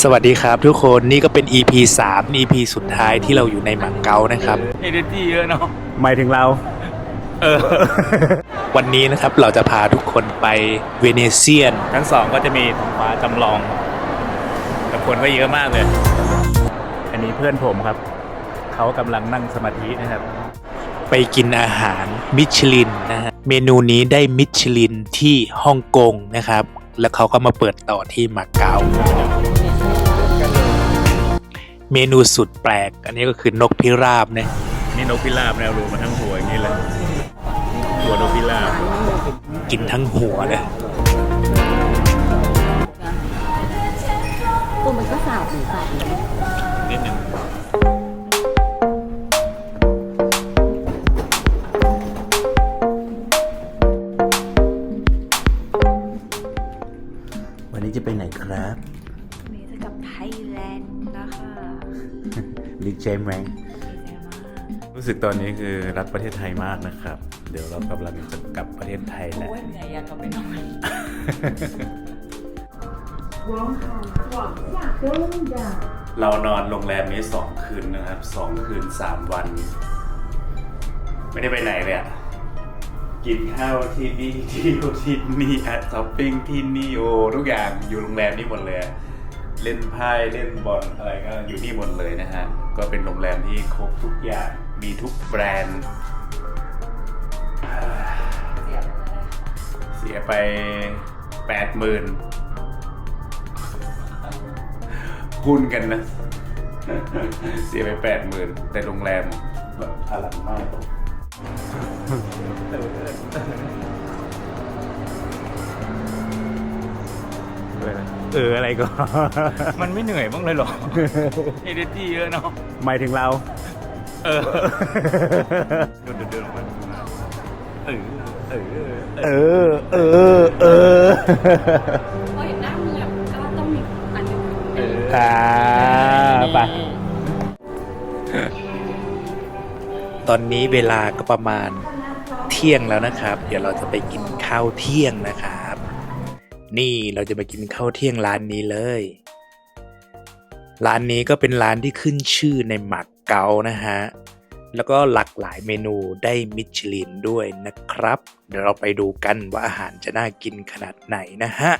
สวัสดีครับทุกคนนี่ก็เป็น EP 3 EP สุดท้ายที่เราอยู่ในหมักเกานะครับ เอเนจีเยอะเนาะหมายถึงเรา เออ วันนี้นะครับเราจะพาทุกคนไปเวเนเซียน ทั้งสองก็จะมีท้องฟ้าจำลอง แต่คนก็เยอะมากเลย อันนี้เพื่อนผมครับ เขากำลังนั่งสมาธินะครับ ไปกินอาหารมิชลินนะฮะเมนูนี้ได้มิชลินที่ฮ่องกงนะครับ แล้วเขาก็มาเปิดต่อที่มาเก๊า เมนูสุดแปลก อันนี้ก็คือนกพิราบนะนี่นกพิราบแนวรูมาทั้งหัวอย่างนี้เลยหัวนกพิราบกินทั้งหัวเลยตัวมันก็สาบหรือสาบเลยนิดหนึ่งวันนี้จะไปไหนครับ เมจะกับไทยแลนด์ นะคะดีเจแมงดีใจมากรู้สึกตอนนี้คือรักประเทศไทยมากนะครับ เดี๋ยวเรากำลังจะกลับประเทศไทยแล้วโอ้ยเหนื่อยอยากกลับไปนอนเรานอนโรงแรมนี้สองคืนนะครับสองคืนสามวัน ไม่ได้ไปไหนเลยอะกินข้าวที่นี่เที่ยวที่นี่อะช้อปปิ้งที่นี่โอทุกอย่างอยู่โรงแรมนี่หมดเลยอะ เล่นไพ่เล่นบอลอะไรก็อยู่นี่หมดเลยนะฮะ ก็เป็นโรงแรมที่ครบทุกอย่างมีทุกแบรนด์ เสียไปแปดหมื่นหุ้นกันนะ เสียไปแปดหมื่นแต่โรงแรมแบบอลังมากเลย อออะไรก็ มันไม่เหนื่อยบ้างเลยเหรอเอเนจีเยอะเนาะหมายถึงเรา เออเดินเดินเดินออกมาเออเออเออเออเออพอเห็นหน้ามึงแบบก็ต้องมีอันหนึงเอออ่าไปตอนนี้เวลาก็ประมาณเที่ยงแล้วนะครับ เดี๋ยวเราจะไปกินข้าวเที่ยงนะครับ นี่เราจะไปกินข้าวเที่ยงร้านนี้เลย ร้านนี้ก็เป็นร้านที่ขึ้นชื่อในหมักเกานะฮะ แล้วก็หลากหลายเมนูได้มิชลินด้วยนะครับ เดี๋ยวเราไปดูกันว่าอาหารจะน่ากินขนาดไหนนะฮะ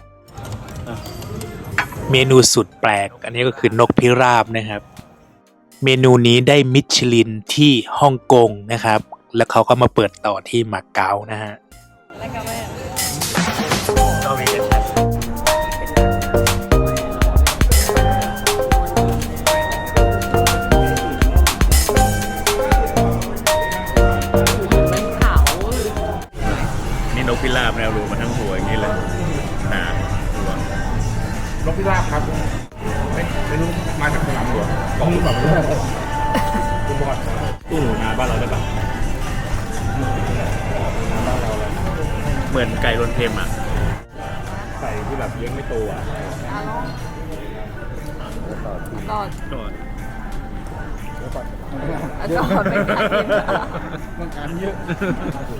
เมนูสุดแปลก อันนี้ก็คือนกพิราบนะครับ เมนูนี้ได้มิชลินที่ฮ่องกงนะครับ แล้วเขาก็มาเปิดต่อที่มาเก๊านะฮะ พิราบแนวรูมาทั้งหัวอย่างนี้เลยหนาหัวนกพิราบครับไม่ไม่รู้มาจากสนามหลวงของหรือเปล่าไม่รู้คุณบอดตู้หนูนาบ้านเราได้ปะเหมือนไก่รนเค็มอะใส่ที่แบบเลี้ยงไม่โตอะอาลองต่อตัวต่อเป็นไข่ต้องการเยอะไงรี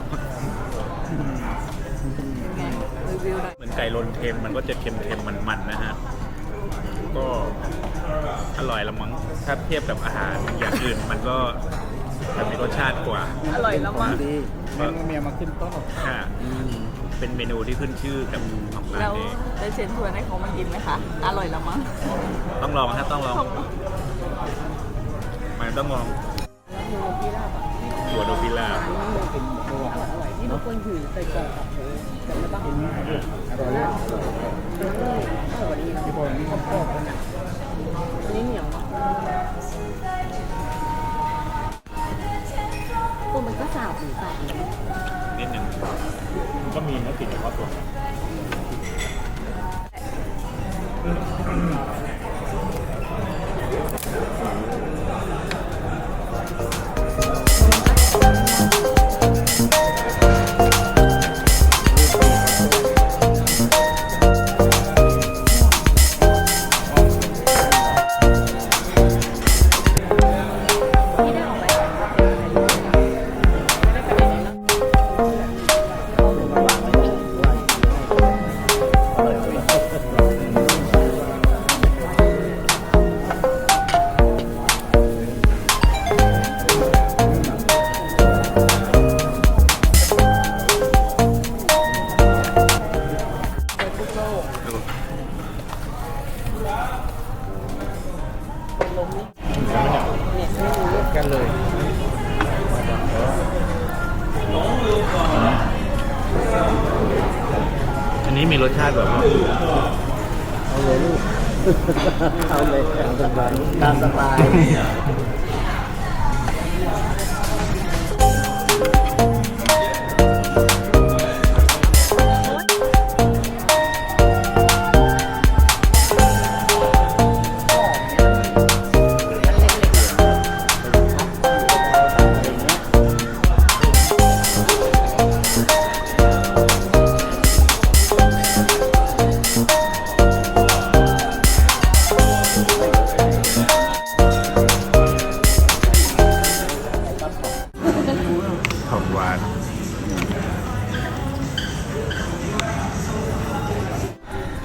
วิวหน่อยเหมือนไก่รนเค็มมันก็จะเค็มๆมันๆนะฮะ ก็อร่อยละมั้งถ้าเทียบกับอาหารอย่างอื่นมันก็จะมีรสชาติกว่า อร่อยแล้วมั้งดีแม่เมียมาขึ้นโต๊ะค่ะ เป็นเมนูที่ขึ้นชื่อกับของร้าแล้นวนี้ได้เชิญชวนให้เขามากินไหมคะอร่อยแล้วมั้งต้องลองฮะต้องลองมันต้องลองหมูพี่ลาบอะหัวโนฟิล่าเป็นตัว อร่อยที่ทุกคนถือใส่กล่องกับหมูจำได้ปะอร่อยมากอร่อยดีที่พอนี้ชอบชอบนะอันนี้เหนียวเนาะตัวมันก็สาบหรือสาบเลยนิดนึ่งก็มีเนื้อติดเฉพาะตัว เอาเลยตามสบายตามสบาย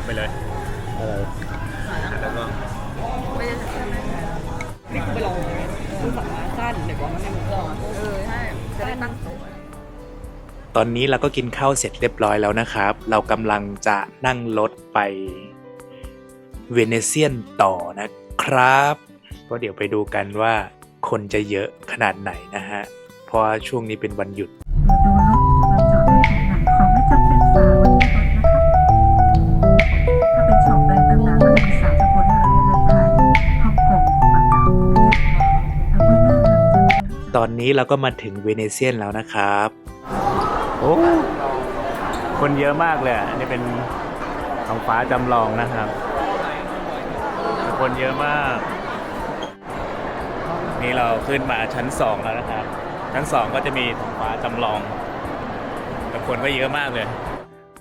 ไปเลยอะไรแล้วก็ไม่ได้นี่คือไปลองดูสัมภาษณ์สั้นเดี๋ยวว่ามันให้มันลองเออใช่จะได้ตั้งตัวตอนนี้เราก็กินข้าวเสร็จเรียบร้อยแล้วนะครับ เรากำลังจะนั่งรถไปเวเนเซียนต่อนะครับก็เดี๋ยวไปดูกันว่าคนจะเยอะขนาดไหนนะฮะ เพราะว่าช่วงนี้เป็นวันหยุด อนนี้เราก็มาถึงเวเนเซียนแล้วนะครับ โอ้คนเยอะมากเลยอะอันนี้เป็นท้องฟ้าจำลองนะครับ คนเยอะมาก นี่เราขึ้นมาชั้นสองแล้วนะครับ ชั้นสองก็จะมีท้องฟ้าจำลองแต่คนก็เยอะมากเลย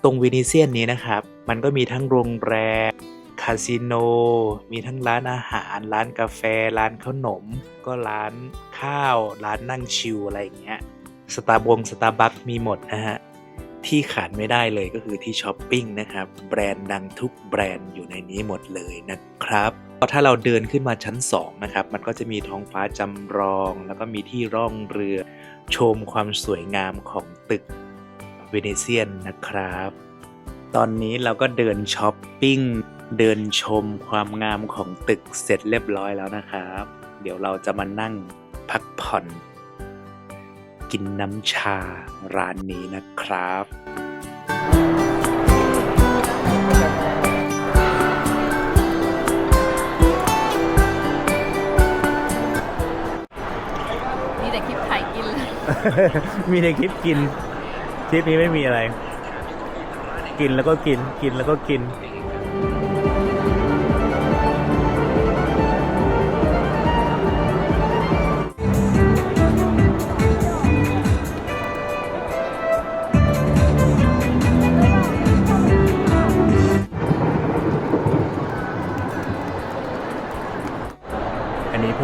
ตรงเวเนเซียนนี้นะครับ มันก็มีทั้งโรงแรมคาสิโน มีทั้งร้านอาหาร ร้านกาแฟ ร้านขนม ก็ร้านข้าว ร้านนั่งชิลอะไรอย่างเงี้ย สตาร์บงสตาร์บัคมีหมดนะฮะ ที่ขาดไม่ได้เลยก็คือที่ช้อปปิ้งนะครับ แบรนด์ดังทุกแบรนด์อยู่ในนี้หมดเลยนะครับถ้าเราเดินขึ้นมาชั้น 2 นะครับ มันก็จะมีท้องฟ้าจำลอง แล้วก็มีที่ร่องเรือ ชมความสวยงามของตึกเวเนเซียนนะครับ ตอนนี้เราก็เดินช้อปปิ้ง เดินชมความงามของตึกเสร็จเรียบร้อยแล้วนะครับ เดี๋ยวเราจะมานั่งพักผ่อน กินน้ำชาร้านนี้นะครับมีแต่คลิปถ่ายกินเลยมีในคลิปกิน คลิปนี้ไม่มีอะไร กินแล้วก็กิน กินแล้วก็กิน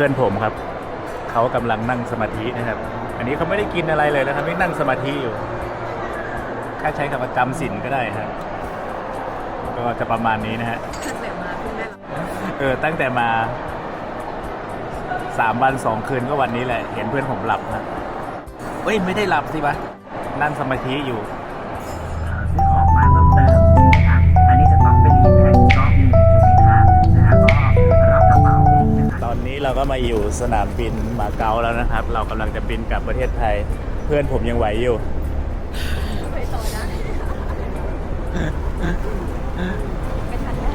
พื่อนผมครับ เขากำลังนั่งสมาธินะครับ อันนี้เขาไม่ได้กินอะไรเลยนะครับไม่นั่งสมาธิอยู่แค่ใช้คำว่าจำศีลก็ได้ครับ ก็จะประมาณนี้นะฮะตั้งแต่มาเพิ่งได้รับเออตั้งแต่มาสามวันสองคืนก็วันนี้แหละ เห็นเพื่อนผมหลับนะเฮ้ยไม่ได้หลับสิปะนั่งสมาธิอยู่ ก็มาอยู่สนามบินมาเก๊าแล้วนะครับ เรากำลังจะบินกลับประเทศไทย เพื่อนผมยังไหวอยู่ ไปต่อได้ไปทันได้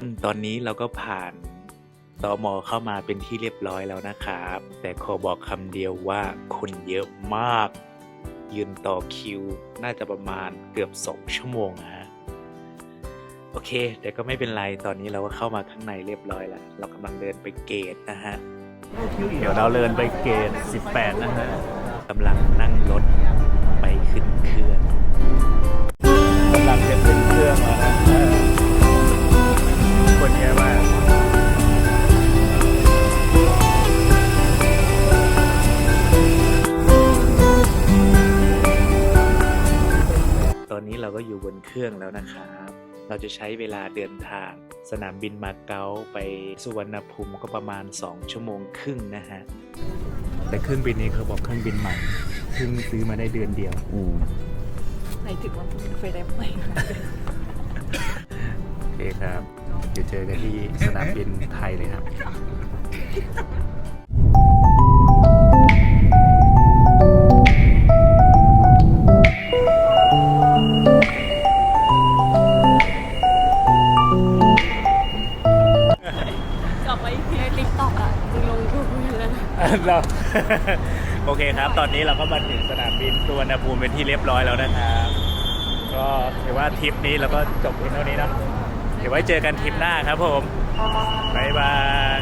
อืมตอนนี้เราก็ผ่าน ตอมอเข้ามาเป็นที่เรียบร้อยแล้วนะครับ แต่ขอบอกคำเดียวว่าคนเยอะมาก ยืนต่อคิว น่าจะประมาณเกือบสองชั่วโมงฮะโอเค แต่ก็ไม่เป็นไรตอนนี้เราก็เข้ามาข้างในเรียบร้อยแล้ว เรากำลังเดินไปเกตนะฮะเดี๋ยวเราเดินไปเกต 18 นะฮะกำลังนั่งรถไปขึ้นเครื่องกำลังจะขึ้นเครื่องแล้วนะคนเยอะมาก เราก็อยู่บนเคเครื่องแล้วนะครับ เราจะใช้เวลาเดินทาง สนามบินมาเก๊าไปสุวรรณภูมิก็ประมาณ 2 ชั่วโมงครึ่งนะฮะ แต่เครื่องบินนี้เขาบอกเครื่องบินใหม่เพิ่งซื้อมาได้เดือนเดียวไหนถึงว่ามันเคยได้ไหมโอเคครับ เดี๋ยวเจอกันที่สนามบินไทยเลยครับ เรา โอเคครับ ตอนนี้เราก็มาถึงสนามบินสุวรรณภูมิเป็นที่เรียบร้อยแล้วนะครับ ก็ถือว่าทริปนี้เราก็จบเพียงเท่านี้นะเดี๋ยวไว้เจอกันทริปหน้าครับผมบ๊ายบาย